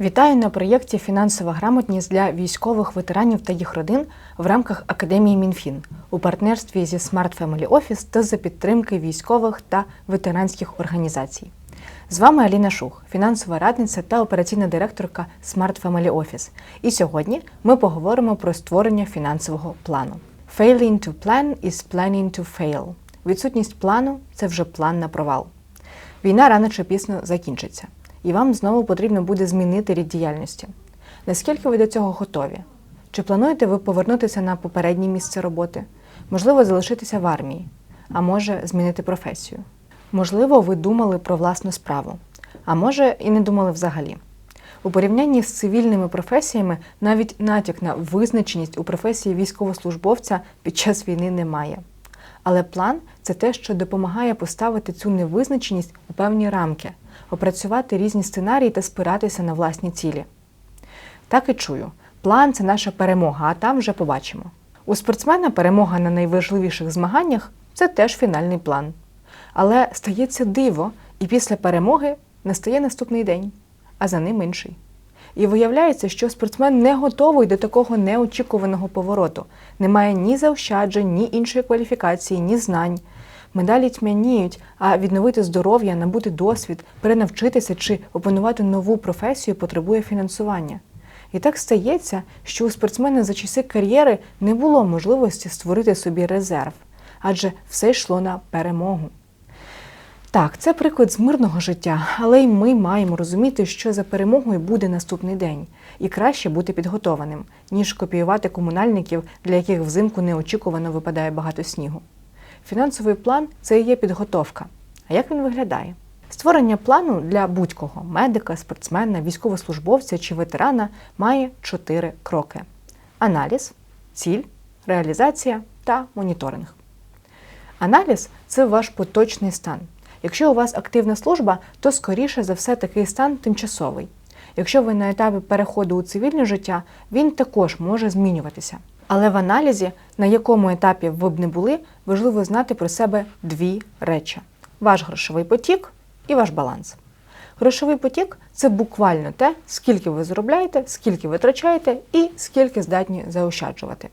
Вітаю на проєкті Фінансова грамотність для військових ветеранів та їх родин в рамках Академії МінФін у партнерстві зі Smart Family Office та за підтримки військових та ветеранських організацій. З вами Аліна Шух, фінансова радниця та операційна директорка Smart Family Office. І сьогодні ми поговоримо про створення фінансового плану. Failing to plan is planning to fail. Відсутність плану це вже план на провал. Війна рано чи пізно закінчиться, і вам знову потрібно буде змінити рід діяльності. Наскільки ви до цього готові? Чи плануєте ви повернутися на попереднє місце роботи? Можливо, залишитися в армії, а може змінити професію? Можливо, ви думали про власну справу, а може і не думали взагалі. У порівнянні з цивільними професіями навіть натяк на визначеність у професії військовослужбовця під час війни немає. Але план це те, що допомагає поставити цю невизначеність у певні рамки, опрацювати різні сценарії та спиратися на власні цілі. Так і чую, план це наша перемога, а там вже побачимо. У спортсмена перемога на найважливіших змаганнях це теж фінальний план. Але стається диво, і після перемоги настає наступний день, а за ним інший. І виявляється, що спортсмен не готовий до такого неочікуваного повороту. Немає ні заощаджень, ні іншої кваліфікації, ні знань. Медалі тьмяніють, а відновити здоров'я, набути досвід, перенавчитися чи опанувати нову професію потребує фінансування. І так стається, що у спортсмена за часи кар'єри не було можливості створити собі резерв, адже все йшло на перемогу. Так, це приклад з мирного життя, але й ми маємо розуміти, що за перемогою буде наступний день, і краще бути підготованим, ніж копіювати комунальників, для яких взимку неочікувано випадає багато снігу. Фінансовий план це і є підготовка. А як він виглядає? Створення плану для будь-кого медика, спортсмена, військовослужбовця чи ветерана має чотири кроки: аналіз, ціль, реалізація та моніторинг. Аналіз це ваш поточний стан. Якщо у вас активна служба, то скоріше за все такий стан тимчасовий. Якщо ви на етапі переходу у цивільне життя, він також може змінюватися. Але в аналізі, на якому етапі ви б не були, важливо знати про себе дві речі: ваш грошовий потік і ваш баланс. Грошовий потік це буквально те, скільки ви заробляєте, скільки витрачаєте і скільки здатні заощаджувати.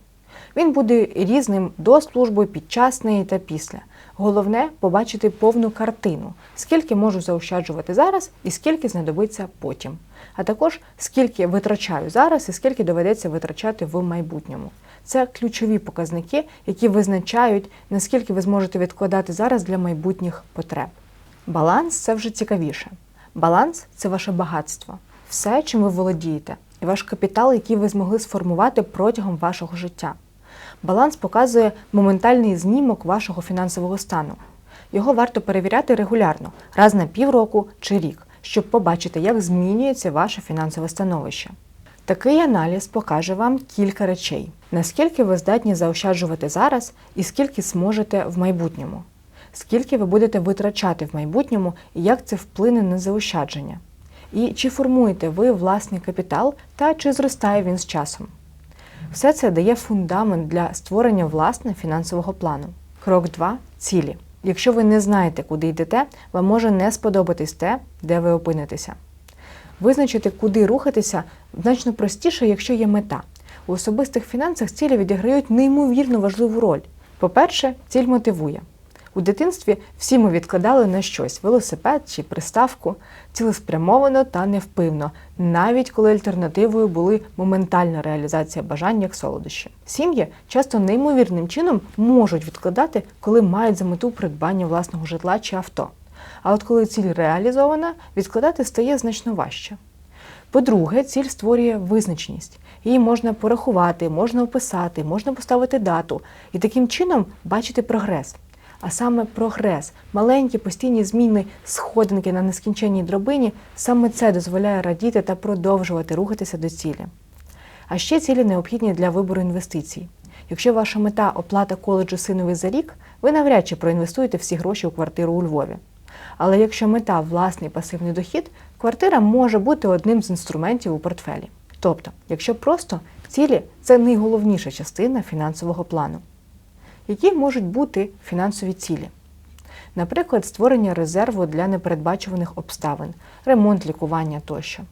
Він буде різним до служби, під час неї та після. Головне побачити повну картину, скільки можу заощаджувати зараз і скільки знадобиться потім. А також скільки витрачаю зараз і скільки доведеться витрачати в майбутньому. Це ключові показники, які визначають, наскільки ви зможете відкладати зараз для майбутніх потреб. Баланс це вже цікавіше. Баланс це ваше багатство, все, чим ви володієте, і ваш капітал, який ви змогли сформувати протягом вашого життя. Баланс показує моментальний знімок вашого фінансового стану. Його варто перевіряти регулярно, раз на півроку чи рік, щоб побачити, як змінюється ваше фінансове становище. Такий аналіз покаже вам кілька речей: наскільки ви здатні заощаджувати зараз і скільки зможете в майбутньому, скільки ви будете витрачати в майбутньому і як це вплине на заощадження, і чи формуєте ви власний капітал та чи зростає він з часом. Все це дає фундамент для створення власне фінансового плану. Крок 2 цілі. Якщо ви не знаєте, куди йдете, вам може не сподобатись те, де ви опинитеся. Визначити, куди рухатися, значно простіше, якщо є мета. У особистих фінансах цілі відіграють неймовірно важливу роль. По-перше, ціль мотивує. У дитинстві всі ми відкладали на щось велосипед чи приставку, цілеспрямовано та невпивно, навіть коли альтернативою були моментальна реалізація бажань як солодощі. Сім'ї часто неймовірним чином можуть відкладати, коли мають за мету придбання власного житла чи авто. А от коли ціль реалізована, відкладати стає значно важче. По-друге, ціль створює визначеність. Її можна порахувати, можна описати, можна поставити дату і таким чином бачити прогрес. А саме прогрес, маленькі постійні зміни, сходинки на нескінченній дробині, саме це дозволяє радіти та продовжувати рухатися до цілі. А ще цілі необхідні для вибору інвестицій. Якщо ваша мета оплата коледжу синові за рік, ви навряд чи проінвестуєте всі гроші у квартиру у Львові. Але якщо мета власний пасивний дохід, квартира може бути одним з інструментів у портфелі. Тобто, якщо просто цілі це найголовніша частина фінансового плану. Які можуть бути фінансові цілі? Наприклад, створення резерву для непередбачуваних обставин, ремонт лікування тощо.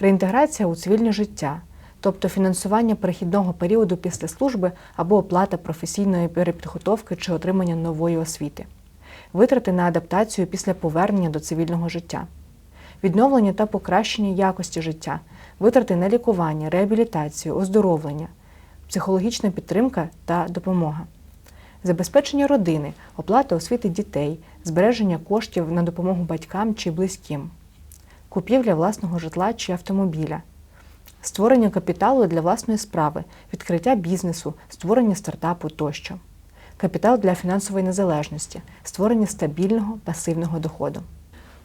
реінтеграція у цивільне життя, тобто фінансування перехідного періоду після служби або оплата професійної перепідготовки чи отримання нової освіти, витрати на адаптацію після повернення до цивільного життя, відновлення та покращення якості життя, витрати на лікування, реабілітацію, оздоровлення, психологічна підтримка та допомога. Забезпечення родини, оплата освіти дітей, збереження коштів на допомогу батькам чи близьким, купівля власного житла чи автомобіля, створення капіталу для власної справи, відкриття бізнесу, створення стартапу тощо, капітал для фінансової незалежності, створення стабільного пасивного доходу,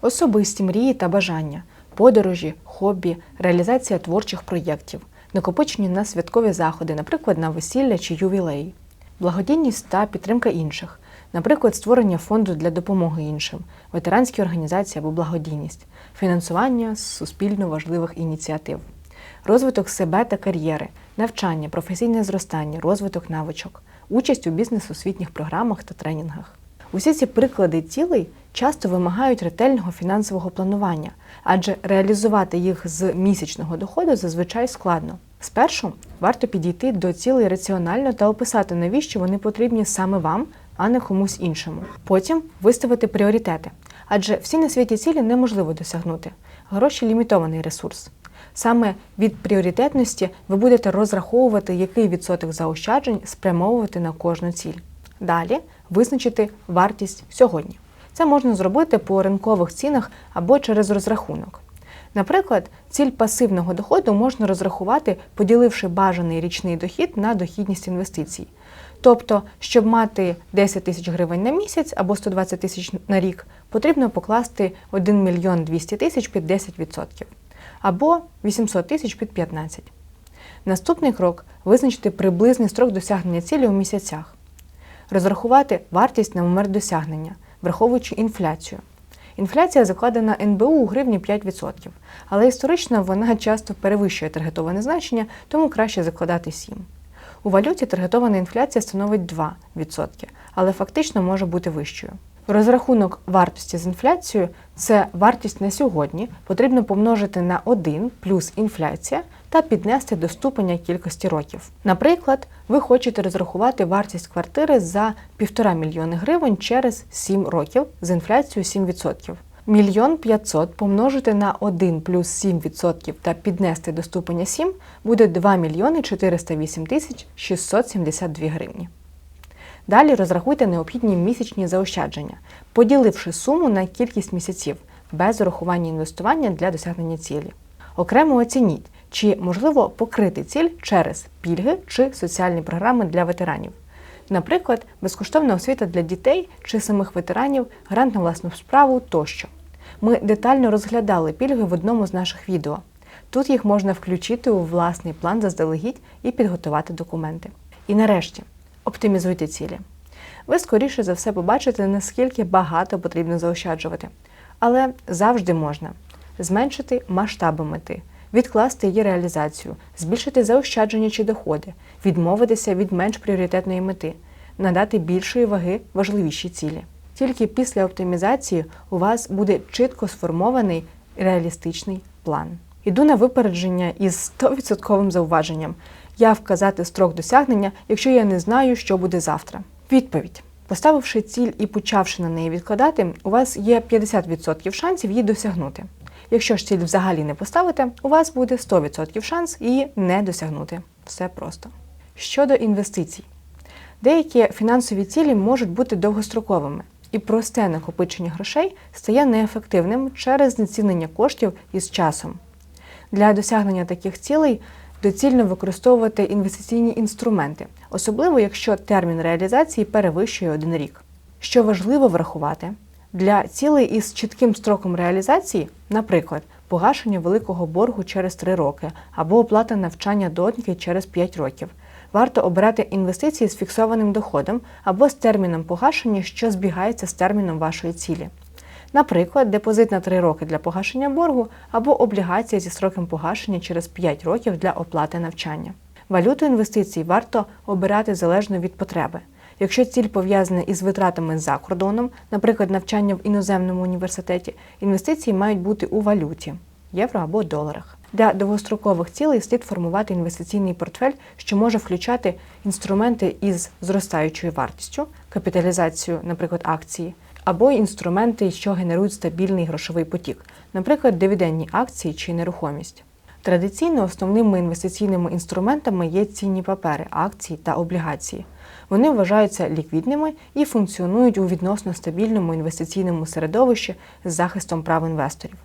особисті мрії та бажання, подорожі, хобі, реалізація творчих проєктів, накопичення на святкові заходи, наприклад, на весілля чи ювілеї благодійність та підтримка інших, наприклад, створення фонду для допомоги іншим, ветеранські організації або благодійність, фінансування суспільно важливих ініціатив, розвиток себе та кар'єри, навчання, професійне зростання, розвиток навичок, участь у бізнес-освітніх програмах та тренінгах. Усі ці приклади цілей часто вимагають ретельного фінансового планування, адже реалізувати їх з місячного доходу зазвичай складно. Спершу варто підійти до цілей раціонально та описати, навіщо вони потрібні саме вам, а не комусь іншому. Потім виставити пріоритети, адже всі на світі цілі неможливо досягнути. Гроші лімітований ресурс. Саме від пріоритетності ви будете розраховувати, який відсоток заощаджень спрямовувати на кожну ціль. Далі визначити вартість сьогодні. Це можна зробити по ринкових цінах або через розрахунок. Наприклад, ціль пасивного доходу можна розрахувати, поділивши бажаний річний дохід на дохідність інвестицій. Тобто, щоб мати 10 тисяч гривень на місяць або 120 тисяч на рік, потрібно покласти 1 мільйон 200 тисяч під 10% або 800 тисяч під 15%. Наступний крок визначити приблизний строк досягнення цілі у місяцях, розрахувати вартість на момент досягнення, враховуючи інфляцію. Інфляція закладена НБУ у гривні 5%, але історично вона часто перевищує таргетоване значення, тому краще закладати 7%. У валюті таргетована інфляція становить 2%, але фактично може бути вищою. Розрахунок вартості з інфляцією це вартість на сьогодні, потрібно помножити на 1 плюс інфляція та піднести до ступеня кількості років. Наприклад, ви хочете розрахувати вартість квартири за 1,5 мільйони гривень через 7 років з інфляцією 7%. Мільйон 500 помножити на 1 плюс 7% та піднести до ступеня 7 буде 2 мільйони 408 тисяч 672 гривні. Далі розрахуйте необхідні місячні заощадження, поділивши суму на кількість місяців без урахування інвестування для досягнення цілі. Окремо оцініть, чи можливо покрити ціль через пільги чи соціальні програми для ветеранів. Наприклад, безкоштовна освіта для дітей чи самих ветеранів, грант на власну справу тощо. Ми детально розглядали пільги в одному з наших відео. Тут їх можна включити у власний план заздалегідь і підготувати документи. І нарешті оптимізуйте цілі. Ви скоріше за все побачите, наскільки багато потрібно заощаджувати. Але завжди можна зменшити масштаби мети, відкласти її реалізацію, збільшити заощадження чи доходи, відмовитися від менш пріоритетної мети, надати більшої ваги важливіші цілі. Тільки після оптимізації у вас буде чітко сформований реалістичний план. Іду на випередження із 100% зауваженням. Я вказати строк досягнення, якщо я не знаю, що буде завтра. Відповідь. Поставивши ціль і почавши на неї відкладати, у вас є 50% шансів її досягнути. Якщо ж ціль взагалі не поставите, у вас буде 100% шанс її не досягнути. Все просто. Щодо інвестицій, деякі фінансові цілі можуть бути довгостроковими, і просте накопичення грошей стає неефективним через знецінення коштів із часом. Для досягнення таких цілей доцільно використовувати інвестиційні інструменти, особливо якщо термін реалізації перевищує один рік. Що важливо врахувати, для цілей із чітким строком реалізації, наприклад, погашення великого боргу через 3 роки або оплата навчання доньки через 5 років, варто обирати інвестиції з фіксованим доходом або з терміном погашення, що збігається з терміном вашої цілі. Наприклад, депозит на 3 роки для погашення боргу або облігація зі строком погашення через 5 років для оплати навчання. Валюту інвестицій варто обирати залежно від потреби. Якщо ціль пов'язана із витратами за кордоном, наприклад, навчання в іноземному університеті, інвестиції мають бути у валюті євро або доларах. Для довгострокових цілей слід формувати інвестиційний портфель, що може включати інструменти із зростаючою вартістю, капіталізацію, наприклад, акції, або інструменти, що генерують стабільний грошовий потік, наприклад, дивідендні акції чи нерухомість. Традиційно основними інвестиційними інструментами є цінні папери, акції та облігації. Вони вважаються ліквідними і функціонують у відносно стабільному інвестиційному середовищі з захистом прав інвесторів.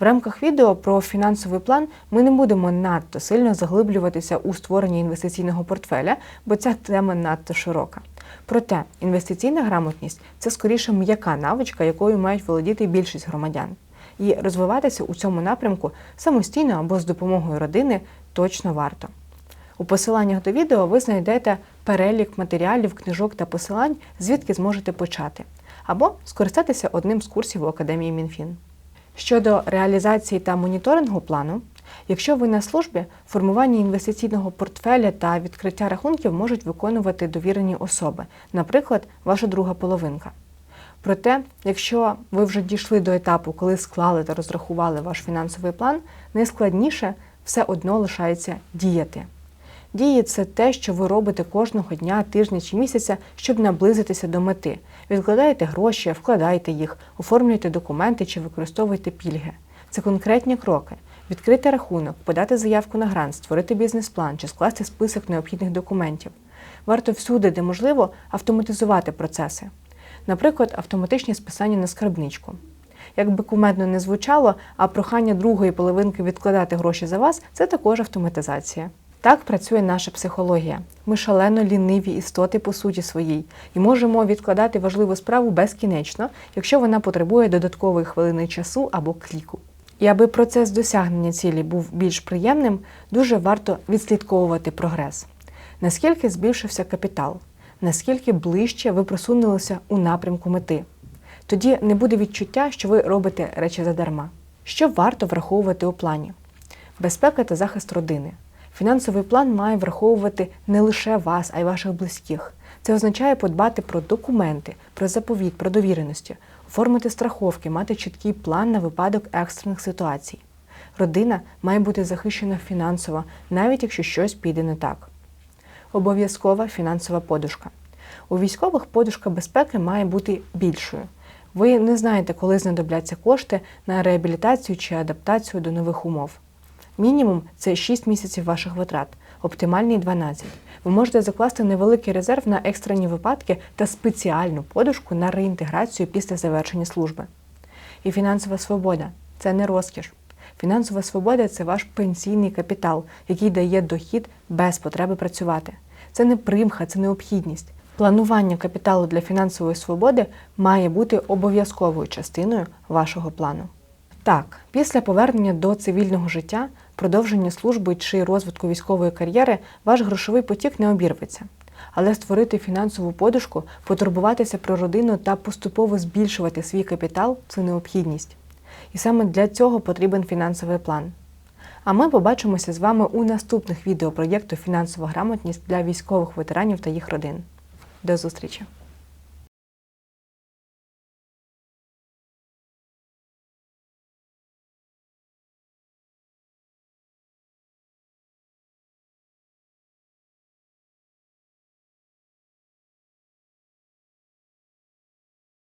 В рамках відео про фінансовий план ми не будемо надто сильно заглиблюватися у створенні інвестиційного портфеля, бо ця тема надто широка. Проте інвестиційна грамотність це скоріше м'яка навичка, якою мають володіти більшість громадян. І розвиватися у цьому напрямку самостійно або з допомогою родини точно варто. У посиланнях до відео ви знайдете перелік матеріалів, книжок та посилань, звідки зможете почати, або скористатися одним з курсів у Академії МінФін. Щодо реалізації та моніторингу плану, якщо ви на службі, формування інвестиційного портфеля та відкриття рахунків можуть виконувати довірені особи, наприклад, ваша друга половинка. Проте, якщо ви вже дійшли до етапу, коли склали та розрахували ваш фінансовий план, найскладніше все одно лишається діяти. Дії це те, що ви робите кожного дня, тижня чи місяця, щоб наблизитися до мети. Відкладаєте гроші, вкладаєте їх, оформлюєте документи чи використовуєте пільги. Це конкретні кроки: відкрити рахунок, подати заявку на грант, створити бізнес-план чи скласти список необхідних документів. Варто всюди, де можливо, автоматизувати процеси. Наприклад, автоматичні списання на скарбничку. Як би кумедно не звучало, а прохання другої половинки відкладати гроші за вас це також автоматизація. Так працює наша психологія. Ми шалено ліниві істоти по суті своїй і можемо відкладати важливу справу безкінечно, якщо вона потребує додаткової хвилини часу або кліку. І аби процес досягнення цілі був більш приємним, дуже варто відслідковувати прогрес. Наскільки збільшився капітал, наскільки ближче ви просунулися у напрямку мети. Тоді не буде відчуття, що ви робите речі задарма. Що варто враховувати у плані? Безпека та захист родини. Фінансовий план має враховувати не лише вас, а й ваших близьких. Це означає подбати про документи, про заповіт, про довіреності, оформити страховки, мати чіткий план на випадок екстрених ситуацій. Родина має бути захищена фінансово, навіть якщо щось піде не так. Обов'язкова фінансова подушка. У військових подушка безпеки має бути більшою. Ви не знаєте, коли знадобляться кошти на реабілітацію чи адаптацію до нових умов. Мінімум це 6 місяців ваших витрат, оптимальний 12. Ви можете закласти невеликий резерв на екстрені випадки та спеціальну подушку на реінтеграцію після завершення служби. І фінансова свобода це не розкіш. Фінансова свобода це ваш пенсійний капітал, який дає дохід без потреби працювати. Це не примха, це необхідність. Планування капіталу для фінансової свободи має бути обов'язковою частиною вашого плану. Так, після повернення до цивільного життя, продовження служби чи розвитку військової кар'єри ваш грошовий потік не обірветься. Але створити фінансову подушку, потурбуватися про родину та поступово збільшувати свій капітал це необхідність. І саме для цього потрібен фінансовий план. А ми побачимося з вами у наступних відео проєкту Фінансова грамотність для військових ветеранів та їх родин. До зустрічі!